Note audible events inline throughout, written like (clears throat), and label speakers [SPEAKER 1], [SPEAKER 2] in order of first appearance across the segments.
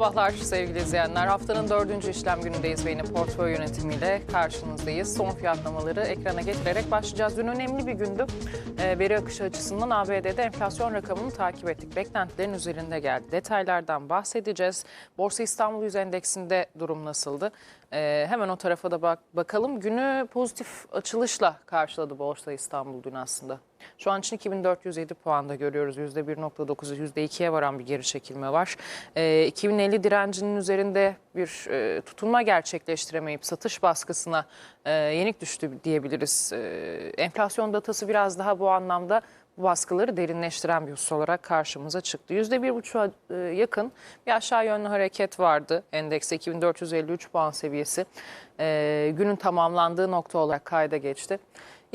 [SPEAKER 1] sabahlar sevgili izleyenler. Haftanın dördüncü işlem günündeyiz ve yine portföy yönetimiyle karşınızdayız. Son fiyatlamaları ekrana getirerek başlayacağız. Dün önemli bir gündü. Ee, veri akışı açısından ABD'de enflasyon rakamını takip ettik. Beklentilerin üzerinde geldi. Detaylardan bahsedeceğiz. Borsa İstanbul Yüz Endeksinde durum nasıldı? Ee, hemen o tarafa da bak bakalım. Günü pozitif açılışla karşıladı Borsa İstanbul dün aslında. Şu an için 2407 puanda görüyoruz. %1.9'u %2'ye varan bir geri çekilme var. Ee, 2050 direncinin üzerinde bir e, tutunma gerçekleştiremeyip satış baskısına e, yenik düştü diyebiliriz. E, enflasyon datası biraz daha bu anlamda baskıları derinleştiren bir husus olarak karşımıza çıktı. %1,5'a e, yakın bir aşağı yönlü hareket vardı. Endekste 2453 puan seviyesi e, günün tamamlandığı nokta olarak kayda geçti.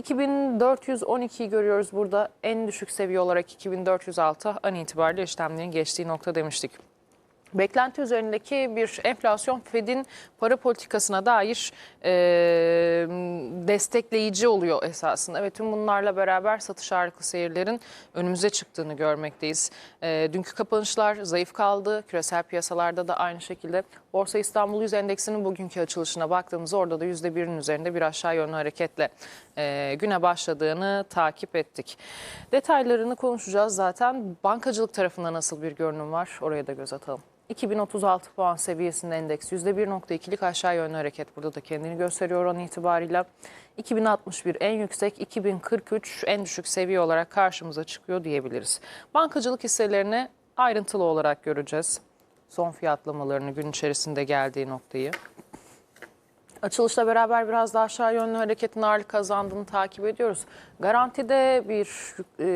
[SPEAKER 1] 2412'yi görüyoruz burada. En düşük seviye olarak 2406 an itibariyle işlemlerin geçtiği nokta demiştik. Beklenti üzerindeki bir enflasyon Fed'in para politikasına dair e, destekleyici oluyor esasında. Evet tüm bunlarla beraber satış ağırlıklı seyirlerin önümüze çıktığını görmekteyiz. E, dünkü kapanışlar zayıf kaldı. Küresel piyasalarda da aynı şekilde. Borsa İstanbul Yüz Endeksinin bugünkü açılışına baktığımızda orada da %1'in üzerinde bir aşağı yönlü hareketle e, güne başladığını takip ettik. Detaylarını konuşacağız zaten. Bankacılık tarafında nasıl bir görünüm var oraya da göz atalım. 2036 puan seviyesinde endeks %1.2'lik aşağı yönlü hareket burada da kendini gösteriyor an itibariyle. 2061 en yüksek, 2043 en düşük seviye olarak karşımıza çıkıyor diyebiliriz. Bankacılık hisselerini ayrıntılı olarak göreceğiz. Son fiyatlamalarını gün içerisinde geldiği noktayı. Açılışla beraber biraz daha aşağı yönlü hareketin ağırlık kazandığını takip ediyoruz. Garantide bir e,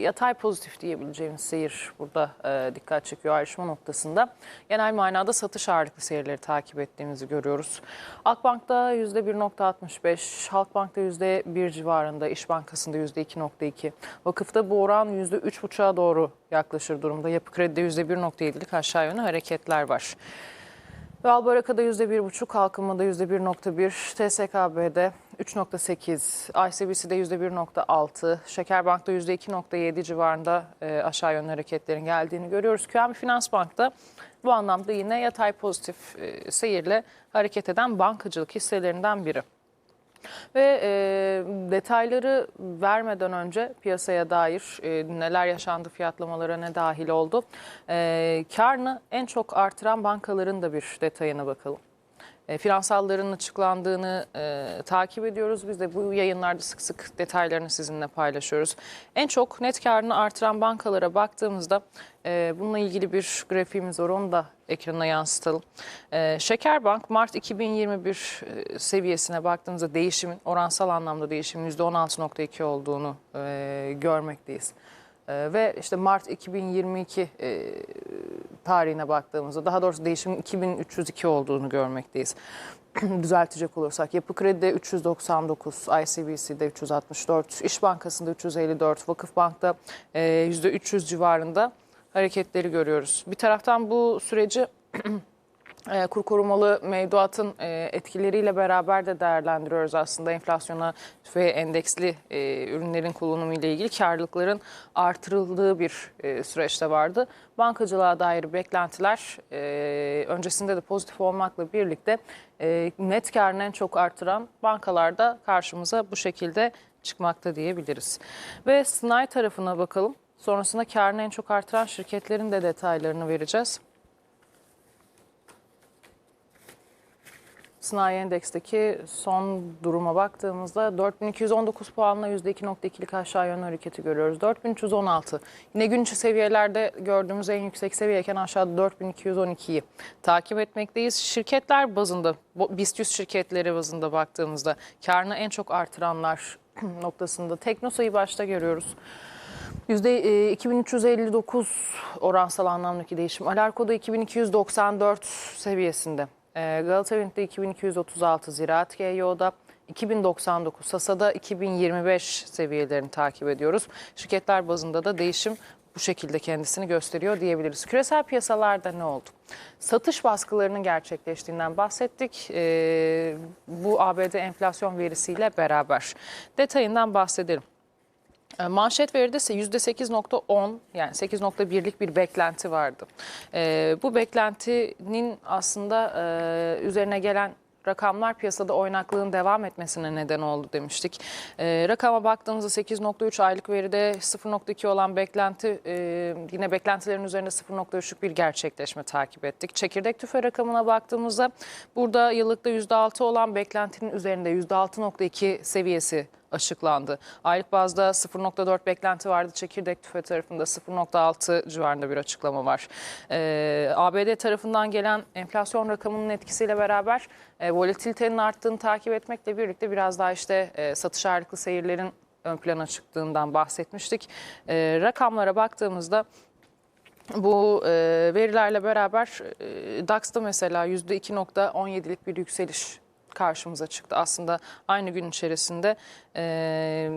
[SPEAKER 1] yatay pozitif diyebileceğimiz seyir burada e, dikkat çekiyor ayrışma noktasında. Genel manada satış ağırlıklı seyirleri takip ettiğimizi görüyoruz. Akbank'ta %1.65, Halkbank'ta %1 civarında, İş Bankası'nda %2.2, Vakıf'ta bu oran %3.5'a doğru yaklaşır durumda. Yapı Kredi'de %1.7'lik aşağı yönlü hareketler var. Ve Albaraka'da %1,5, Kalkınma'da %1,1, TSKB'de 3,8, ICBC'de %1,6, Şekerbank'ta %2,7 civarında e, aşağı yönlü hareketlerin geldiğini görüyoruz. QNB Finans Bank'ta bu anlamda yine yatay pozitif e, seyirle hareket eden bankacılık hisselerinden biri. Ve e, detayları vermeden önce piyasaya dair e, neler yaşandı fiyatlamalara ne dahil oldu. E, karını en çok artıran bankaların da bir detayına bakalım. E, finansalların açıklandığını e, takip ediyoruz. Biz de bu yayınlarda sık sık detaylarını sizinle paylaşıyoruz. En çok net karını artıran bankalara baktığımızda e, bununla ilgili bir grafiğimiz var. Onu da ekrana yansıtalım. E, Şekerbank Mart 2021 e, seviyesine baktığımızda değişimin oransal anlamda değişimin %16.2 olduğunu e, görmekteyiz. E, ve işte Mart 2022 e, tarihine baktığımızda daha doğrusu değişimin 2302 olduğunu görmekteyiz. (clears throat) Düzeltecek olursak Yapı Kredi'de 399, ICBC'de 364, İş Bankası'nda 354, Vakıfbank'ta e, %300 civarında hareketleri görüyoruz. Bir taraftan bu süreci (clears throat) e, kur korumalı mevduatın e, etkileriyle beraber de değerlendiriyoruz aslında enflasyona ve endeksli e, ürünlerin kullanımı ile ilgili karlılıkların artırıldığı bir e, süreçte vardı. Bankacılığa dair beklentiler öncesinde de pozitif olmakla birlikte net karını en çok artıran bankalarda karşımıza bu şekilde çıkmakta diyebiliriz. Ve sanayi tarafına bakalım. Sonrasında karını en çok artıran şirketlerin de detaylarını vereceğiz. Sanayi Endeks'teki son duruma baktığımızda 4219 puanla %2.2'lik aşağı yönlü hareketi görüyoruz. 4316 yine gün içi seviyelerde gördüğümüz en yüksek seviyeyken aşağıda 4212'yi takip etmekteyiz. Şirketler bazında, BIST 100 şirketleri bazında baktığımızda karını en çok artıranlar (clears throat) noktasında Teknosa'yı başta görüyoruz. Yüzde 2359 oransal anlamdaki değişim. Alarko'da 2294 seviyesinde. E, Galata Wind'de 2236, Ziraat GYO'da 2099, Sasa'da 2025 seviyelerini takip ediyoruz. Şirketler bazında da değişim bu şekilde kendisini gösteriyor diyebiliriz. Küresel piyasalarda ne oldu? Satış baskılarının gerçekleştiğinden bahsettik. Ee, bu ABD enflasyon verisiyle beraber. Detayından bahsedelim. E, Manşet veride ise %8.10 yani 8.1'lik bir beklenti vardı. E, bu beklentinin aslında e, üzerine gelen rakamlar piyasada oynaklığın devam etmesine neden oldu demiştik. Rakama baktığımızda 8.3 aylık veride 0.2 olan beklenti yine beklentilerin üzerinde 0.3'lük bir gerçekleşme takip ettik. Çekirdek tüfe rakamına baktığımızda burada yıllıkta %6 olan beklentinin üzerinde %6.2 seviyesi açıklandı. Aylık bazda 0.4 beklenti vardı. Çekirdek tüfe tarafında 0.6 civarında bir açıklama var. Ee, ABD tarafından gelen enflasyon rakamının etkisiyle beraber e, volatilitenin arttığını takip etmekle birlikte biraz daha işte e, satış ağırlıklı seyirlerin ön plana çıktığından bahsetmiştik. E, rakamlara baktığımızda bu e, verilerle beraber e, DAX'ta mesela %2.17'lik bir yükseliş karşımıza çıktı. Aslında aynı gün içerisinde e,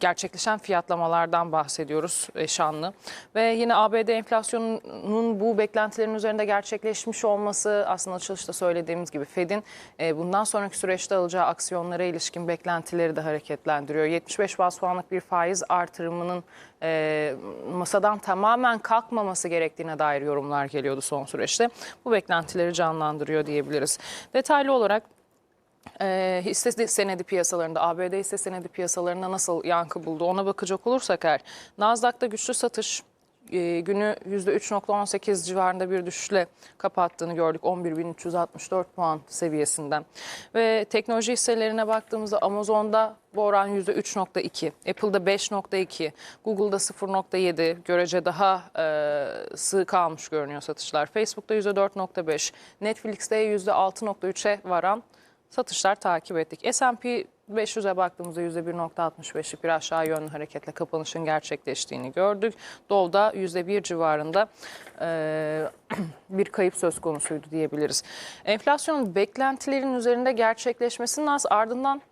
[SPEAKER 1] gerçekleşen fiyatlamalardan bahsediyoruz e, şanlı. Ve yine ABD enflasyonunun bu beklentilerin üzerinde gerçekleşmiş olması aslında açılışta söylediğimiz gibi Fed'in e, bundan sonraki süreçte alacağı aksiyonlara ilişkin beklentileri de hareketlendiriyor. 75 bas puanlık bir faiz artırımının e, masadan tamamen kalkmaması gerektiğine dair yorumlar geliyordu son süreçte. Bu beklentileri canlandırıyor diyebiliriz. Detaylı olarak e, hisse senedi piyasalarında, ABD hisse senedi piyasalarında nasıl yankı buldu ona bakacak olursak eğer Nasdaq'ta güçlü satış e, günü %3.18 civarında bir düşüşle kapattığını gördük 11.364 puan seviyesinden. Ve teknoloji hisselerine baktığımızda Amazon'da bu oran %3.2, Apple'da 5.2, Google'da 0.7 görece daha e, sığ kalmış görünüyor satışlar. Facebook'ta %4.5, Netflix'te %6.3'e varan satışlar takip ettik. S&P 500'e baktığımızda %1.65'lik bir aşağı yönlü hareketle kapanışın gerçekleştiğini gördük. Dow'da %1 civarında e, (clears throat) bir kayıp söz konusuydu diyebiliriz. Enflasyonun beklentilerin üzerinde gerçekleşmesinin az ardından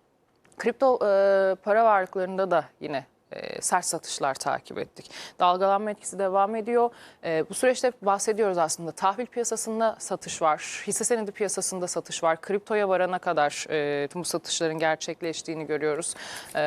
[SPEAKER 1] kripto e, para varlıklarında da yine e, sert satışlar takip ettik. Dalgalanma etkisi devam ediyor. E, bu süreçte bahsediyoruz aslında. Tahvil piyasasında satış var, hisse senedi piyasasında satış var. Kriptoya varana kadar e, tüm bu satışların gerçekleştiğini görüyoruz. E,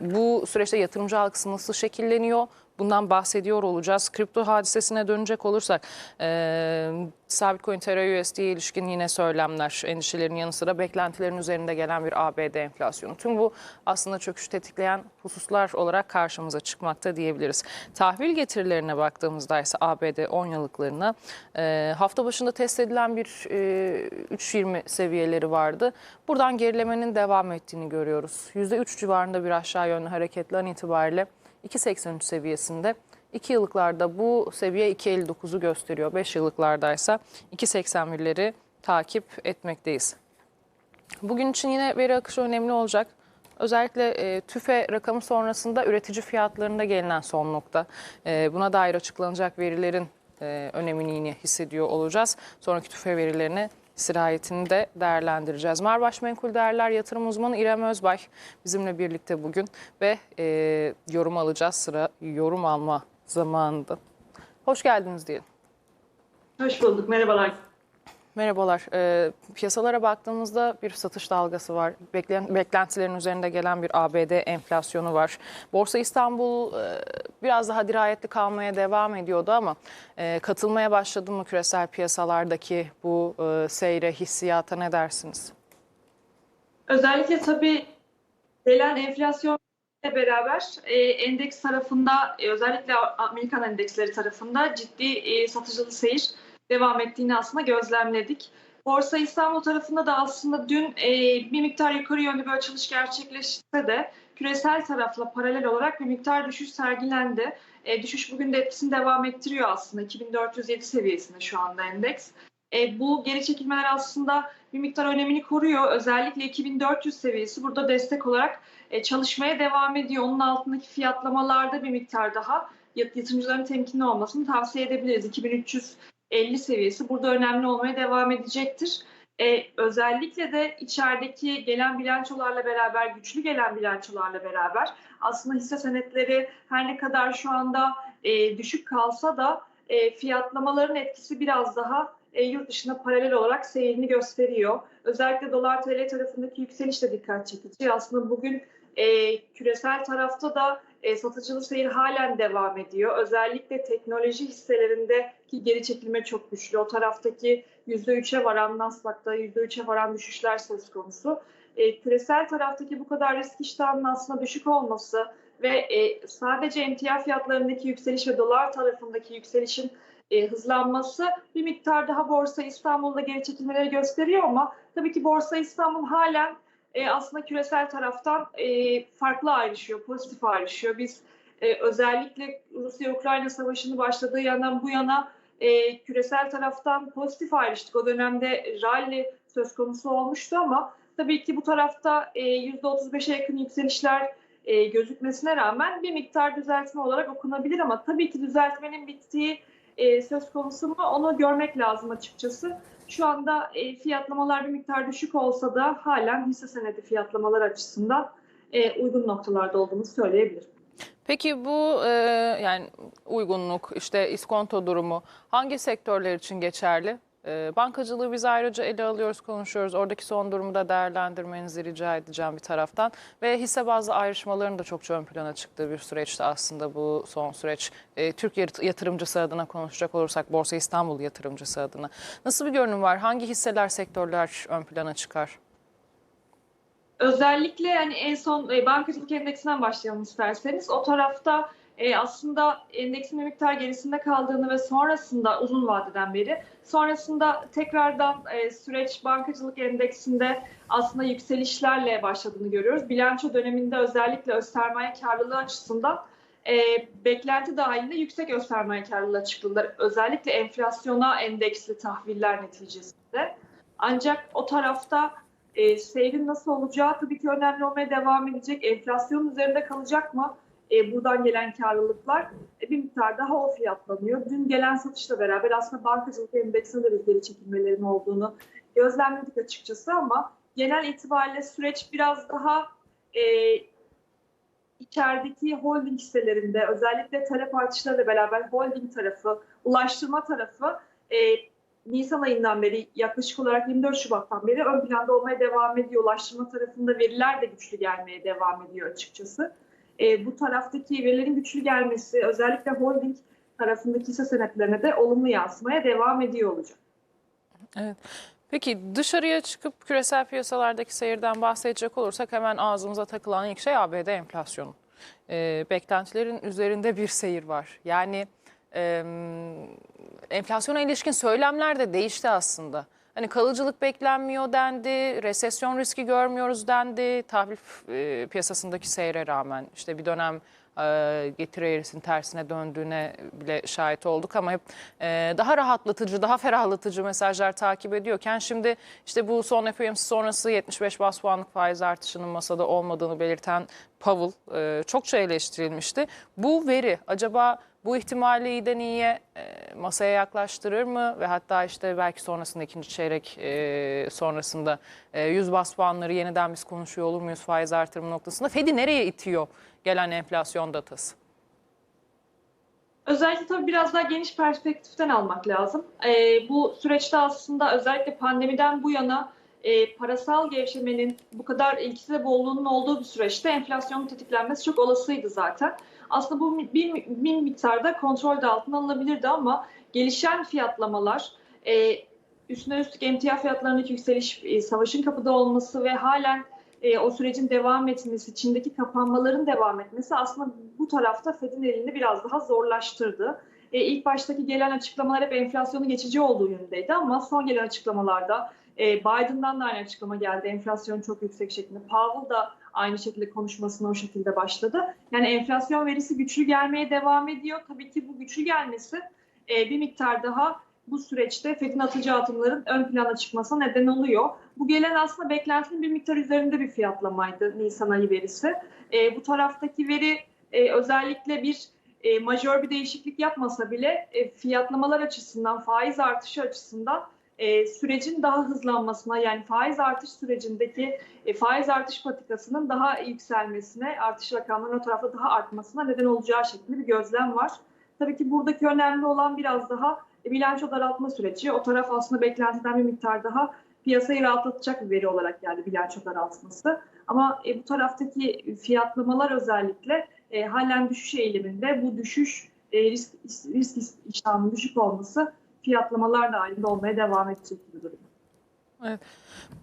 [SPEAKER 1] bu süreçte yatırımcı algısı nasıl şekilleniyor? Bundan bahsediyor olacağız. Kripto hadisesine dönecek olursak e, sabit coin Terra USD'ye ilişkin yine söylemler, endişelerin yanı sıra beklentilerin üzerinde gelen bir ABD enflasyonu. Tüm bu aslında çöküş tetikleyen hususlar olarak karşımıza çıkmakta diyebiliriz. Tahvil getirilerine baktığımızda ise ABD 10 yıllıklarına e, hafta başında test edilen bir e, 3.20 seviyeleri vardı. Buradan gerilemenin devam ettiğini görüyoruz. %3 civarında bir aşağı yönlü hareketli an itibariyle 2.83 seviyesinde. 2 yıllıklarda bu seviye 2.59'u gösteriyor. 5 yıllıklarda ise 2.81'leri takip etmekteyiz. Bugün için yine veri akışı önemli olacak. Özellikle e, tüfe rakamı sonrasında üretici fiyatlarında gelinen son nokta. E, buna dair açıklanacak verilerin e, önemini yine hissediyor olacağız. Sonraki tüfe verilerini sirayetini de değerlendireceğiz. Marbaş Menkul Değerler Yatırım Uzmanı İrem Özbay bizimle birlikte bugün ve e, yorum alacağız. Sıra yorum alma zamanında. Hoş geldiniz diyelim.
[SPEAKER 2] Hoş bulduk, merhabalar.
[SPEAKER 1] Merhabalar. Ee, piyasalara baktığımızda bir satış dalgası var. Beklen, beklentilerin üzerinde gelen bir ABD enflasyonu var. Borsa İstanbul e, biraz daha dirayetli kalmaya devam ediyordu ama e, katılmaya başladı mı küresel piyasalardaki bu e, seyre, hissiyata ne dersiniz?
[SPEAKER 2] Özellikle tabii gelen enflasyon ile beraber e, endeks tarafında, e, özellikle Amerikan endeksleri tarafında ciddi e, satıcılı seyir devam ettiğini aslında gözlemledik. Borsa İstanbul tarafında da aslında dün e, bir miktar yukarı yönlü bir açılış gerçekleşse de küresel tarafla paralel olarak bir miktar düşüş sergilendi. E, düşüş bugün de etkisini devam ettiriyor aslında. 2407 seviyesinde şu anda endeks. E, bu geri çekilmeler aslında bir miktar önemini koruyor. Özellikle 2400 seviyesi burada destek olarak e, çalışmaya devam ediyor. Onun altındaki fiyatlamalarda bir miktar daha yat- yatırımcıların temkinli olmasını tavsiye edebiliriz. 2350 seviyesi burada önemli olmaya devam edecektir. E, özellikle de içerideki gelen bilançolarla beraber, güçlü gelen bilançolarla beraber aslında hisse senetleri her ne kadar şu anda e, düşük kalsa da e, fiyatlamaların etkisi biraz daha e, yurt dışına paralel olarak seyrini gösteriyor. Özellikle dolar TL tarafındaki yükseliş de dikkat çekici. Aslında bugün e, küresel tarafta da e, satıcılı seyir halen devam ediyor. Özellikle teknoloji hisselerindeki geri çekilme çok güçlü. O taraftaki %3'e varan Nasdaq'ta %3'e varan düşüşler söz konusu. E, küresel taraftaki bu kadar risk iştahının aslında düşük olması ve e, sadece emtia fiyatlarındaki yükseliş ve dolar tarafındaki yükselişin e, hızlanması bir miktar daha Borsa İstanbul'da geri çekilmeleri gösteriyor ama tabii ki Borsa İstanbul halen e, aslında küresel taraftan e, farklı ayrışıyor, pozitif ayrışıyor. Biz e, özellikle Rusya-Ukrayna savaşını başladığı yandan bu yana e, küresel taraftan pozitif ayrıştık. O dönemde rally söz konusu olmuştu ama tabii ki bu tarafta e, %35'e yakın yükselişler e, gözükmesine rağmen bir miktar düzeltme olarak okunabilir ama tabii ki düzeltmenin bittiği e, söz konusu mu onu görmek lazım açıkçası. Şu anda e, fiyatlamalar bir miktar düşük olsa da halen hisse senedi fiyatlamalar açısından e, uygun noktalarda olduğunu söyleyebilirim.
[SPEAKER 1] Peki bu yani uygunluk, işte iskonto durumu hangi sektörler için geçerli? E, bankacılığı biz ayrıca ele alıyoruz, konuşuyoruz. Oradaki son durumu da değerlendirmenizi rica edeceğim bir taraftan. Ve hisse bazlı ayrışmaların da çok ön plana çıktığı bir süreçti aslında bu son süreç. E, Türk yat- yatırımcısı adına konuşacak olursak, Borsa İstanbul yatırımcısı adına. Nasıl bir görünüm var? Hangi hisseler, sektörler ön plana çıkar?
[SPEAKER 2] Özellikle yani en son e, bankacılık endeksinden başlayalım isterseniz. O tarafta e, aslında endeksin miktar gerisinde kaldığını ve sonrasında uzun vadeden beri sonrasında tekrardan e, süreç bankacılık endeksinde aslında yükselişlerle başladığını görüyoruz. Bilanço döneminde özellikle öz sermaye karlılığı açısından e, beklenti dahilinde yüksek öz sermaye karlılığı çıktılar. Özellikle enflasyona endeksli tahviller neticesinde. Ancak o tarafta e, seyrin nasıl olacağı tabii ki önemli olmaya devam edecek. Enflasyonun üzerinde kalacak mı? E, buradan gelen karlılıklar e, bir miktar daha o fiyatlanıyor. Dün gelen satışla beraber aslında bankacılık endeksinde de bir geri çekilmelerin olduğunu gözlemledik açıkçası ama genel itibariyle süreç biraz daha e, içerideki holding hisselerinde özellikle talep artışlarıyla beraber holding tarafı, ulaştırma tarafı e, Nisan ayından beri yaklaşık olarak 24 Şubat'tan beri ön planda olmaya devam ediyor. Ulaştırma tarafında veriler de güçlü gelmeye devam ediyor açıkçası. E, bu taraftaki verilerin güçlü gelmesi özellikle holding tarafındaki hisse senetlerine de olumlu yansımaya devam ediyor olacak.
[SPEAKER 1] Evet. Peki dışarıya çıkıp küresel piyasalardaki seyirden bahsedecek olursak hemen ağzımıza takılan ilk şey ABD enflasyonu. Ee, beklentilerin üzerinde bir seyir var. Yani e, enflasyona ilişkin söylemler de değişti aslında. Hani kalıcılık beklenmiyor dendi, resesyon riski görmüyoruz dendi. Tahvil e, piyasasındaki seyre rağmen işte bir dönem e, getiri eğrisinin tersine döndüğüne bile şahit olduk ama hep e, daha rahatlatıcı, daha ferahlatıcı mesajlar takip ediyorken şimdi işte bu son FOMC sonrası 75 bas puanlık faiz artışının masada olmadığını belirten Powell e, çokça eleştirilmişti. Bu veri acaba bu ihtimali iyiden iyiye e, masaya yaklaştırır mı ve hatta işte belki sonrasında ikinci çeyrek e, sonrasında e, 100 bas puanları yeniden biz konuşuyor olur muyuz faiz artırımı noktasında? Fed'i nereye itiyor gelen enflasyon datası?
[SPEAKER 2] Özellikle tabii biraz daha geniş perspektiften almak lazım. Ee, bu süreçte aslında özellikle pandemiden bu yana e, parasal gevşemenin bu kadar ilkisi bolluğunun olduğu bir süreçte enflasyonun tetiklenmesi çok olasıydı zaten. Aslında bu bir, bir miktarda kontrol de altına alınabilirdi ama gelişen fiyatlamalar, e, üstüne üstlük emtia fiyatlarındaki yükseliş, e, savaşın kapıda olması ve halen e, o sürecin devam etmesi, Çin'deki kapanmaların devam etmesi aslında bu tarafta Fed'in elini biraz daha zorlaştırdı. E, ilk baştaki gelen açıklamalar hep enflasyonu geçici olduğu yönündeydi ama son gelen açıklamalarda e, Biden'dan da aynı açıklama geldi. Enflasyon çok yüksek şeklinde. Powell da aynı şekilde konuşmasına o şekilde başladı. Yani enflasyon verisi güçlü gelmeye devam ediyor. Tabii ki bu güçlü gelmesi e, bir miktar daha bu süreçte Fed'in atacağı adımların ön plana çıkmasına neden oluyor. Bu gelen aslında beklentinin bir miktar üzerinde bir fiyatlamaydı Nisan ayı verisi. E, bu taraftaki veri e, özellikle bir e, majör bir değişiklik yapmasa bile e, fiyatlamalar açısından, faiz artışı açısından e, sürecin daha hızlanmasına yani faiz artış sürecindeki e, faiz artış patikasının daha yükselmesine, artış rakamlarının o tarafta daha artmasına neden olacağı şeklinde bir gözlem var. Tabii ki buradaki önemli olan biraz daha e, bilanço daraltma süreci. O taraf aslında beklentiden bir miktar daha piyasayı rahatlatacak bir veri olarak geldi bilanço daraltması. Ama e, bu taraftaki fiyatlamalar özellikle e, halen düşüş eğiliminde. Bu düşüş e, risk, risk iştahının düşük olması fiyatlamalar da halinde olmaya devam edecek gibi duruyor.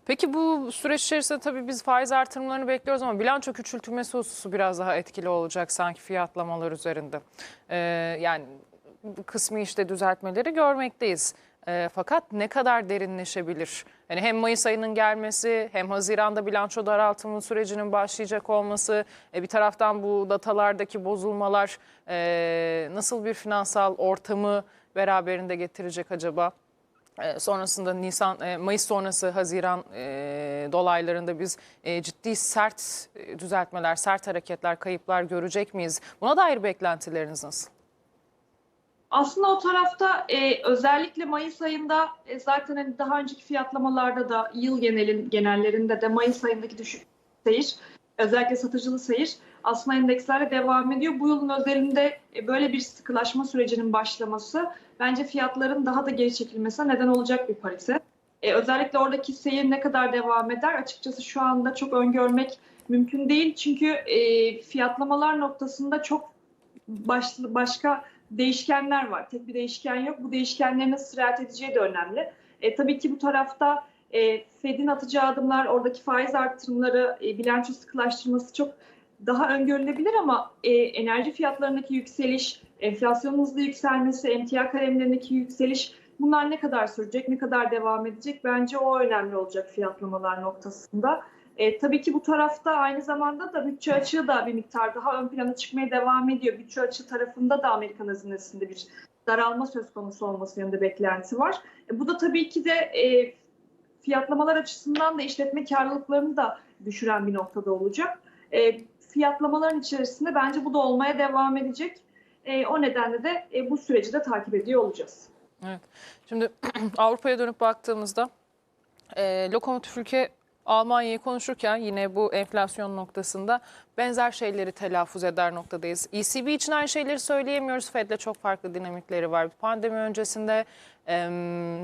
[SPEAKER 1] Peki bu süreç içerisinde tabii biz faiz artırımlarını bekliyoruz ama bilanço küçültülmesi hususu biraz daha etkili olacak sanki fiyatlamalar üzerinde. Ee, yani kısmi işte düzeltmeleri görmekteyiz. Ee, fakat ne kadar derinleşebilir? Yani hem Mayıs ayının gelmesi hem Haziran'da bilanço daraltımı sürecinin başlayacak olması, e, bir taraftan bu datalardaki bozulmalar e, nasıl bir finansal ortamı beraberinde getirecek acaba? E, sonrasında Nisan, e, Mayıs sonrası Haziran e, dolaylarında biz e, ciddi sert e, düzeltmeler, sert hareketler, kayıplar görecek miyiz? Buna dair beklentileriniz nasıl?
[SPEAKER 2] Aslında o tarafta e, özellikle Mayıs ayında e, zaten hani daha önceki fiyatlamalarda da yıl genelin genellerinde de Mayıs ayındaki düşük seyir özellikle satıcılı seyir aslında endekslerle devam ediyor. Bu yılın özelinde e, böyle bir sıkılaşma sürecinin başlaması bence fiyatların daha da geri çekilmesine neden olacak bir parite. E, özellikle oradaki seyir ne kadar devam eder açıkçası şu anda çok öngörmek mümkün değil. Çünkü e, fiyatlamalar noktasında çok baş, başka değişkenler var. Tek bir değişken yok. Bu değişkenlerin nasıl sirayet edeceği de önemli. E, tabii ki bu tarafta e, Fed'in atacağı adımlar, oradaki faiz artırımları, e, bilanço sıkılaştırması çok daha öngörülebilir ama e, enerji fiyatlarındaki yükseliş, enflasyonun hızlı yükselmesi, emtia kalemlerindeki yükseliş bunlar ne kadar sürecek, ne kadar devam edecek? Bence o önemli olacak fiyatlamalar noktasında. E, tabii ki bu tarafta aynı zamanda da bütçe açığı da bir miktar daha ön plana çıkmaya devam ediyor. Bütçe açığı tarafında da Amerikan hazinesinde bir daralma söz konusu olması yönünde beklenti var. E, bu da tabii ki de e, fiyatlamalar açısından da işletme karlılıklarını da düşüren bir noktada olacak. E, fiyatlamaların içerisinde bence bu da olmaya devam edecek. E, o nedenle de e, bu süreci de takip ediyor olacağız.
[SPEAKER 1] Evet. Şimdi (clears throat) Avrupa'ya dönüp baktığımızda e, lokomotif ülke Almanya'yı konuşurken yine bu enflasyon noktasında benzer şeyleri telaffuz eder noktadayız. ECB için aynı şeyleri söyleyemiyoruz. Fed'le çok farklı dinamikleri var. Pandemi öncesinde e,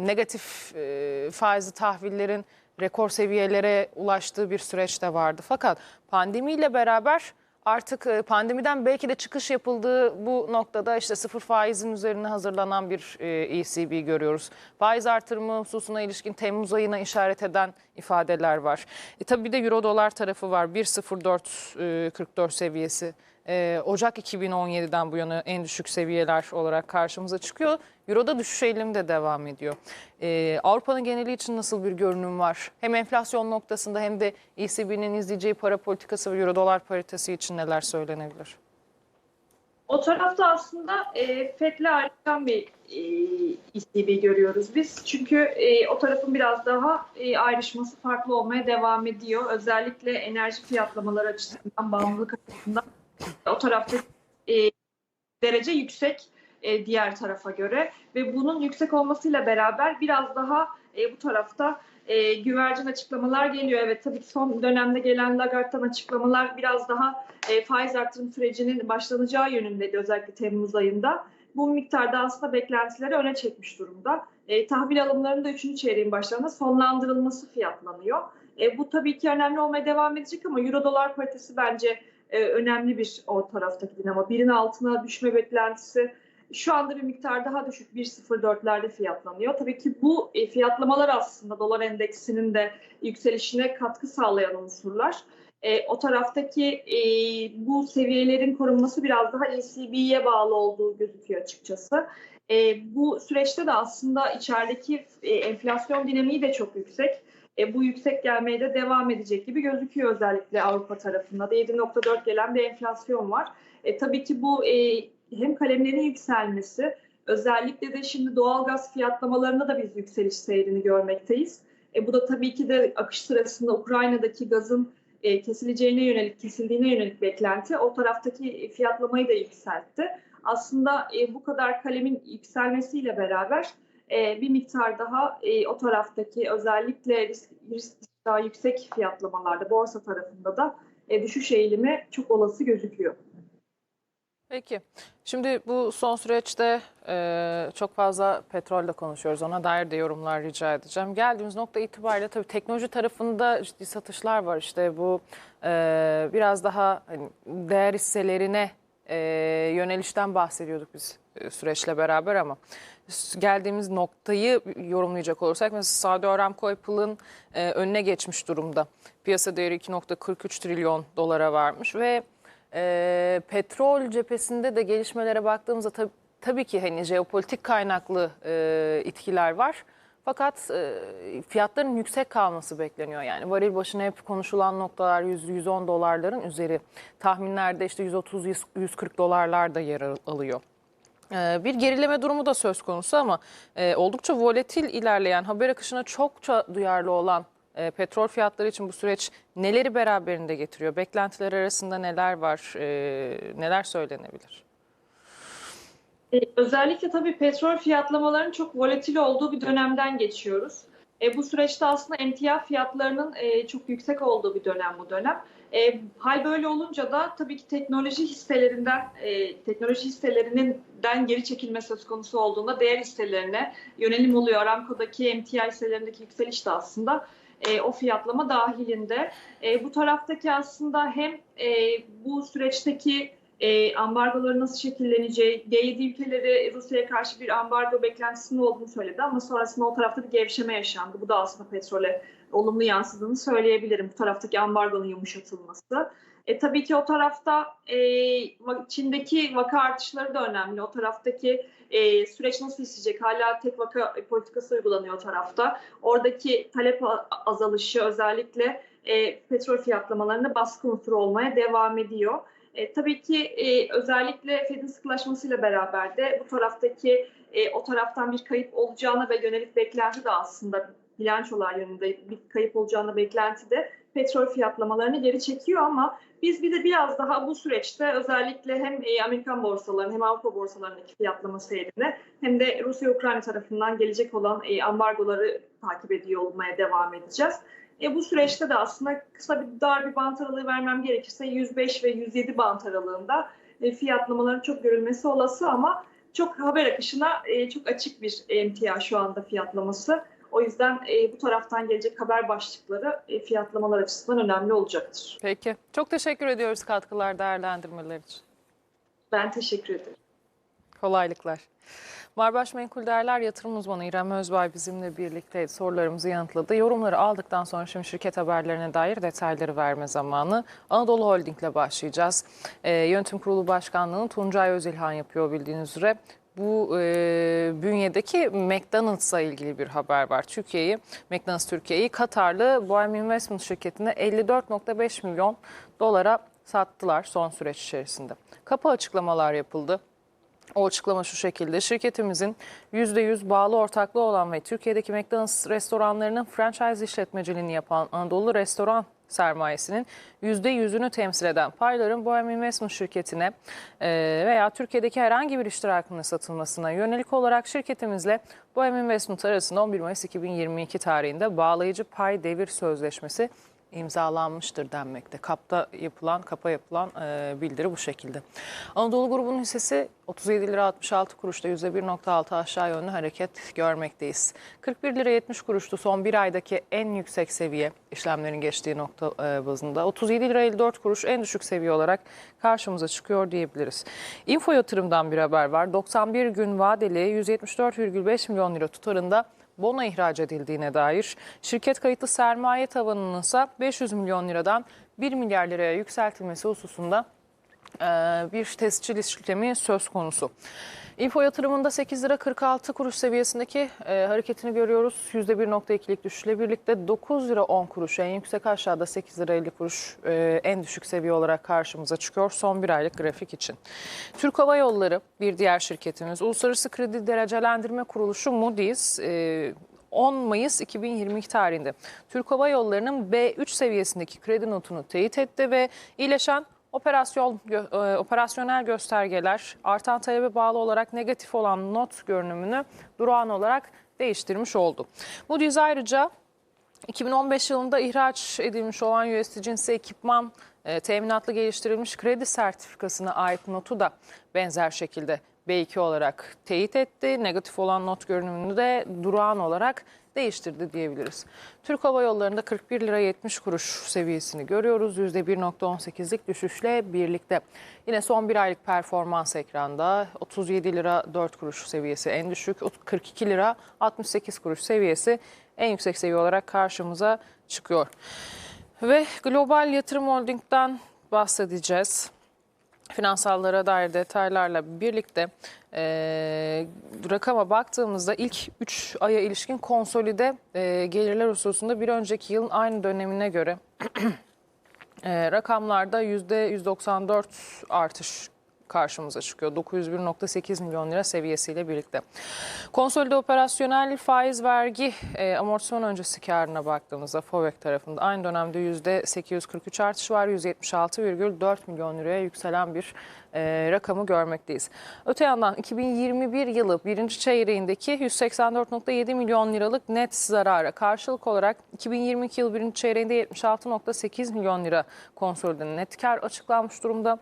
[SPEAKER 1] negatif e, faizli tahvillerin rekor seviyelere ulaştığı bir süreç de vardı. Fakat pandemiyle beraber artık e, pandemiden belki de çıkış yapıldığı bu noktada işte sıfır faizin üzerine hazırlanan bir e, ECB görüyoruz. Faiz artırımı hususuna ilişkin Temmuz ayına işaret eden ifadeler var. E, tabii bir de Euro dolar tarafı var. 1.0444 seviyesi. E, Ocak 2017'den bu yana en düşük seviyeler olarak karşımıza çıkıyor. Euro'da düşüş eğilimi de devam ediyor. E, Avrupa'nın geneli için nasıl bir görünüm var? Hem enflasyon noktasında hem de ECB'nin izleyeceği para politikası ve Euro dolar paritesi için neler söylenebilir?
[SPEAKER 2] O tarafta aslında e, FED'le ayrılan bir e, ECB görüyoruz biz. Çünkü e, o tarafın biraz daha e, ayrışması farklı olmaya devam ediyor. Özellikle enerji fiyatlamaları açısından, bağımlılık açısından o tarafta e, derece yüksek e, diğer tarafa göre ve bunun yüksek olmasıyla beraber biraz daha e, bu tarafta e, güvercin açıklamalar geliyor. Evet tabii ki son dönemde gelen Lagarde'dan açıklamalar biraz daha e, faiz artırım sürecinin başlanacağı yönündeydi özellikle Temmuz ayında. Bu miktarda aslında beklentileri öne çekmiş durumda. E, tahvil alımlarının da 3. çeyreğin başlarında sonlandırılması fiyatlanıyor. E, bu tabii ki önemli olmaya devam edecek ama Euro dolar paritesi bence e, önemli bir o taraftaki dinamo. Birin altına düşme beklentisi şu anda bir miktar daha düşük 1.04'lerde fiyatlanıyor. Tabii ki bu e, fiyatlamalar aslında dolar endeksinin de yükselişine katkı sağlayan unsurlar. E, o taraftaki e, bu seviyelerin korunması biraz daha ECB'ye bağlı olduğu gözüküyor açıkçası. E, bu süreçte de aslında içerideki e, enflasyon dinamiği de çok yüksek. E, bu yüksek gelmeye de devam edecek gibi gözüküyor özellikle Avrupa tarafında da 7.4 gelen bir enflasyon var. E, tabii ki bu e, hem kalemlerin yükselmesi, özellikle de şimdi doğalgaz fiyatlamalarında da biz yükseliş seyrini görmekteyiz. E, bu da tabii ki de akış sırasında Ukrayna'daki gazın e, kesileceğine yönelik, kesildiğine yönelik beklenti o taraftaki fiyatlamayı da yükseltti. Aslında e, bu kadar kalemin yükselmesiyle beraber e, bir miktar daha e, o taraftaki özellikle risk, risk daha yüksek fiyatlamalarda borsa tarafında da e, düşüş eğilimi çok olası gözüküyor.
[SPEAKER 1] Peki. Şimdi bu son süreçte e, çok fazla petrolle konuşuyoruz. Ona dair de yorumlar rica edeceğim. Geldiğimiz nokta itibariyle tabii teknoloji tarafında ciddi satışlar var. İşte bu e, biraz daha hani, değer hisselerine e, yönelişten bahsediyorduk biz e, süreçle beraber ama geldiğimiz noktayı yorumlayacak olursak mesela Saudi Aramco Apple'ın e, önüne geçmiş durumda. Piyasa değeri 2.43 trilyon dolara varmış ve e, petrol cephesinde de gelişmelere baktığımızda tab- tabii ki hani jeopolitik kaynaklı e, itkiler var. Fakat e, fiyatların yüksek kalması bekleniyor. Yani varil başına hep konuşulan noktalar 100-110 dolarların üzeri. Tahminlerde işte 130-140 dolarlar da yer al- alıyor. Ee, Bir gerileme durumu da söz konusu ama e, oldukça volatil ilerleyen, haber akışına çokça duyarlı olan e, petrol fiyatları için bu süreç neleri beraberinde getiriyor? Beklentiler arasında neler var, e, neler söylenebilir?
[SPEAKER 2] E, Özellikle tabii petrol fiyatlamalarının çok volatil olduğu bir dönemden geçiyoruz. E, bu süreçte aslında emtia fiyatlarının e, çok yüksek olduğu bir dönem bu dönem. E, hal böyle olunca da tabii ki teknoloji hisselerinden, e, teknoloji hisselerinden geri çekilme söz konusu olduğunda değer hisselerine yönelim oluyor. Aramco'daki emtia hisselerindeki yükseliş de aslında e, o fiyatlama dahilinde. E, bu taraftaki aslında hem e, bu süreçteki e, ambargoların nasıl şekilleneceği, G7 ülkeleri Rusya'ya karşı bir ambargo beklentisinin olduğunu söyledi ama sonrasında o tarafta bir gevşeme yaşandı. Bu da aslında petrole olumlu yansıdığını söyleyebilirim. Bu taraftaki ambargonun yumuşatılması. E, tabii ki o tarafta e, Çin'deki vaka artışları da önemli. O taraftaki e, süreç nasıl işleyecek? Hala tek vaka politikası uygulanıyor o tarafta. Oradaki talep azalışı özellikle e, petrol fiyatlamalarında baskı unsuru olmaya devam ediyor. E, tabii ki e, özellikle Fed'in sıkılaşmasıyla beraber de bu taraftaki e, o taraftan bir kayıp olacağına ve yönelik beklenti de aslında bilançolar yönünde bir kayıp olacağına beklenti de petrol fiyatlamalarını geri çekiyor ama biz bir de biraz daha bu süreçte özellikle hem e, Amerikan borsalarının hem Avrupa borsalarındaki fiyatlama seyrine hem de Rusya-Ukrayna tarafından gelecek olan e, ambargoları takip ediyor olmaya devam edeceğiz. E, bu süreçte de aslında kısa bir dar bir bant aralığı vermem gerekirse 105 ve 107 bant aralığında e, fiyatlamaların çok görülmesi olası ama çok haber akışına çok açık bir emtia şu anda fiyatlaması. O yüzden e, bu taraftan gelecek haber başlıkları e, fiyatlamalar açısından önemli olacaktır.
[SPEAKER 1] Peki. Çok teşekkür ediyoruz katkılar, değerlendirmeler için.
[SPEAKER 2] Ben teşekkür ederim.
[SPEAKER 1] Kolaylıklar. Marbaş Menkul Değerler yatırım uzmanı İrem Özbay bizimle birlikte sorularımızı yanıtladı. Yorumları aldıktan sonra şimdi şirket haberlerine dair detayları verme zamanı. Anadolu Holding ile başlayacağız. Ee, Yönetim Kurulu Başkanlığı'nı Tuncay Özilhan yapıyor bildiğiniz üzere. Bu e, bünyedeki McDonald's'a ilgili bir haber var. Türkiye'yi, McDonald's Türkiye'yi Katarlı Boeing Investment şirketine 54.5 milyon dolara sattılar son süreç içerisinde. Kapı açıklamalar yapıldı. O açıklama şu şekilde. Şirketimizin %100 bağlı ortaklığı olan ve Türkiye'deki McDonald's restoranlarının franchise işletmeciliğini yapan Anadolu Restoran sermayesinin %100'ünü temsil eden payların Boeing Investment şirketine e, veya Türkiye'deki herhangi bir iştirakının satılmasına yönelik olarak şirketimizle Boeing Investment arasında 11 Mayıs 2022 tarihinde bağlayıcı pay devir sözleşmesi imzalanmıştır denmekte. Kapta yapılan, kapa yapılan e, bildiri bu şekilde. Anadolu grubunun hissesi 37 lira 66 kuruşta %1.6 aşağı yönlü hareket görmekteyiz. 41 lira 70 kuruştu son bir aydaki en yüksek seviye işlemlerin geçtiği nokta e, bazında. 37 lira 54 kuruş en düşük seviye olarak karşımıza çıkıyor diyebiliriz. Info yatırımdan bir haber var. 91 gün vadeli 174,5 milyon lira tutarında bono ihraç edildiğine dair. Şirket kayıtlı sermaye tavanının ise 500 milyon liradan 1 milyar liraya yükseltilmesi hususunda bir tescil işlemi söz konusu. İnfo yatırımında 8 lira 46 kuruş seviyesindeki e, hareketini görüyoruz. %1.2'lik düşüşle birlikte 9 lira 10 kuruş en yüksek aşağıda 8 lira 50 kuruş e, en düşük seviye olarak karşımıza çıkıyor son bir aylık grafik için. Türk Hava Yolları bir diğer şirketimiz. Uluslararası Kredi Derecelendirme Kuruluşu Moody's e, 10 Mayıs 2022 tarihinde Türk Hava Yolları'nın B3 seviyesindeki kredi notunu teyit etti ve iyileşen operasyon e, operasyonel göstergeler artan talebe bağlı olarak negatif olan not görünümünü durağan olarak değiştirmiş oldu. Moody's ayrıca 2015 yılında ihraç edilmiş olan USD cinsi ekipman e, teminatlı geliştirilmiş kredi sertifikasına ait notu da benzer şekilde B2 olarak teyit etti. Negatif olan not görünümünü de durağan olarak değiştirdi diyebiliriz. Türk Hava Yolları'nda 41 lira 70 kuruş seviyesini görüyoruz. %1.18'lik düşüşle birlikte. Yine son bir aylık performans ekranda 37 lira 4 kuruş seviyesi en düşük. 42 lira 68 kuruş seviyesi en yüksek seviye olarak karşımıza çıkıyor. Ve Global Yatırım Holding'den bahsedeceğiz finansallara dair detaylarla birlikte e, rakama baktığımızda ilk 3 aya ilişkin konsolide e, gelirler hususunda bir önceki yılın aynı dönemine göre (clears throat) e, rakamlarda %194 artış karşımıza çıkıyor. 901.8 milyon lira seviyesiyle birlikte. Konsolide operasyonel faiz vergi e, amortisman öncesi karına baktığımızda FOVEK tarafında aynı dönemde %843 artış var. 176,4 milyon liraya yükselen bir e, rakamı görmekteyiz. Öte yandan 2021 yılı birinci çeyreğindeki 184.7 milyon liralık net zarara karşılık olarak 2022 yıl birinci çeyreğinde 76.8 milyon lira konsolide net kar açıklanmış durumda.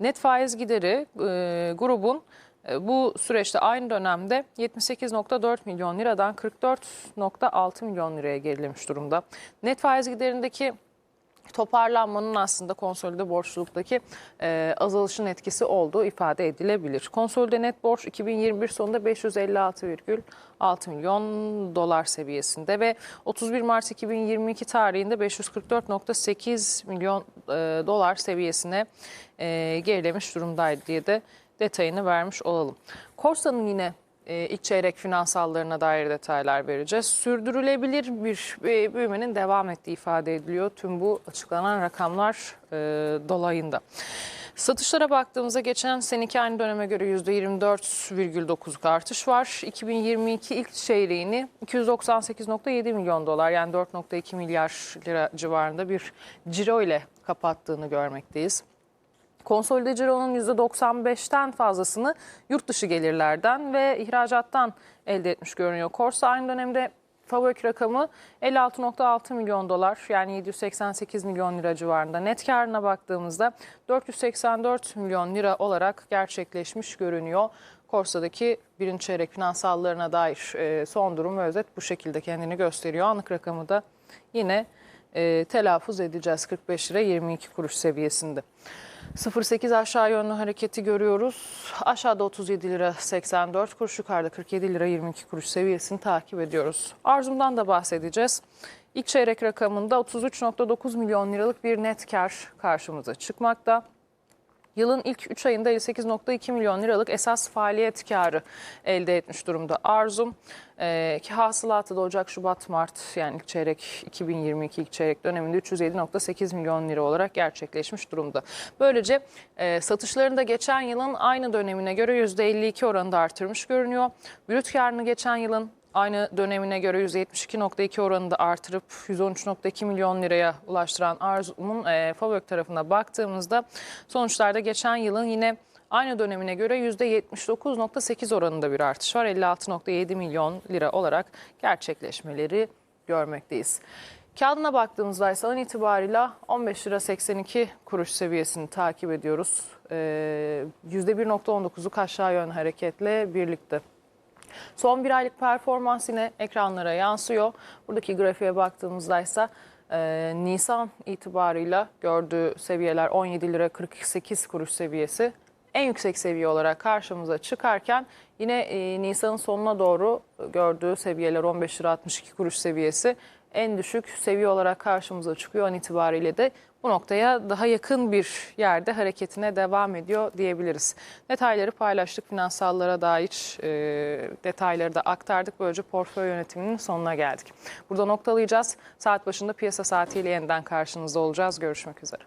[SPEAKER 1] Net faiz gideri e, grubun e, bu süreçte aynı dönemde 78.4 milyon liradan 44.6 milyon liraya gerilemiş durumda. Net faiz giderindeki toparlanmanın aslında konsolide borçluluktaki e, azalışın etkisi olduğu ifade edilebilir. Konsolide net borç 2021 sonunda 556,6 milyon dolar seviyesinde ve 31 Mart 2022 tarihinde 544,8 milyon e, dolar seviyesine e, gerilemiş durumdaydı diye de detayını vermiş olalım. Korsa'nın yine ilk çeyrek finansallarına dair detaylar vereceğiz. Sürdürülebilir bir e, büyümenin devam ettiği ifade ediliyor tüm bu açıklanan rakamlar e, dolayında. Satışlara baktığımızda geçen seneki aynı döneme göre %24,9'luk artış var. 2022 ilk çeyreğini 298.7 milyon dolar yani 4.2 milyar lira civarında bir ciro ile kapattığını görmekteyiz. Konsolide cironun %95'ten fazlasını yurt dışı gelirlerden ve ihracattan elde etmiş görünüyor. Korsa aynı dönemde FAVÖK rakamı 56.6 milyon dolar yani 788 milyon lira civarında. Net karına baktığımızda 484 milyon lira olarak gerçekleşmiş görünüyor. Korsa'daki birinci çeyrek finansallarına dair e, son durum özet bu şekilde kendini gösteriyor. Anlık rakamı da yine e, telaffuz edeceğiz 45 lira 22 kuruş seviyesinde. 0.8 aşağı yönlü hareketi görüyoruz. Aşağıda 37 lira 84 kuruş, yukarıda 47 lira 22 kuruş seviyesini takip ediyoruz. Arzumdan da bahsedeceğiz. İlk çeyrek rakamında 33.9 milyon liralık bir net kar karşımıza çıkmakta. Yılın ilk 3 ayında 58.2 milyon liralık esas faaliyet karı elde etmiş durumda Arzum. Ee, ki hasılatı da Ocak, Şubat, Mart yani ilk çeyrek 2022 ilk çeyrek döneminde 307.8 milyon lira olarak gerçekleşmiş durumda. Böylece e, satışlarını da geçen yılın aynı dönemine göre %52 oranında artırmış görünüyor. Brüt karını geçen yılın Aynı dönemine göre %72.2 oranında artırıp 113.2 milyon liraya ulaştıran Arzum'un e, FAVÖK tarafına baktığımızda sonuçlarda geçen yılın yine aynı dönemine göre %79.8 oranında bir artış var. 56.7 milyon lira olarak gerçekleşmeleri görmekteyiz. Kağıdına baktığımızda ise an itibarıyla 15 lira 82 kuruş seviyesini takip ediyoruz. Ee, %1.19'luk aşağı yön hareketle birlikte. Son bir aylık performans yine ekranlara yansıyor. Buradaki grafiğe baktığımızda ise e, Nisan itibarıyla gördüğü seviyeler 17 lira 48 kuruş seviyesi. En yüksek seviye olarak karşımıza çıkarken yine e, Nisan'ın sonuna doğru gördüğü seviyeler 15 lira 62 kuruş seviyesi en düşük seviye olarak karşımıza çıkıyor an itibariyle de bu noktaya daha yakın bir yerde hareketine devam ediyor diyebiliriz. Detayları paylaştık finansallara dair e, detayları da aktardık. Böylece portföy yönetiminin sonuna geldik. Burada noktalayacağız. Saat başında piyasa saatiyle yeniden karşınızda olacağız. Görüşmek üzere.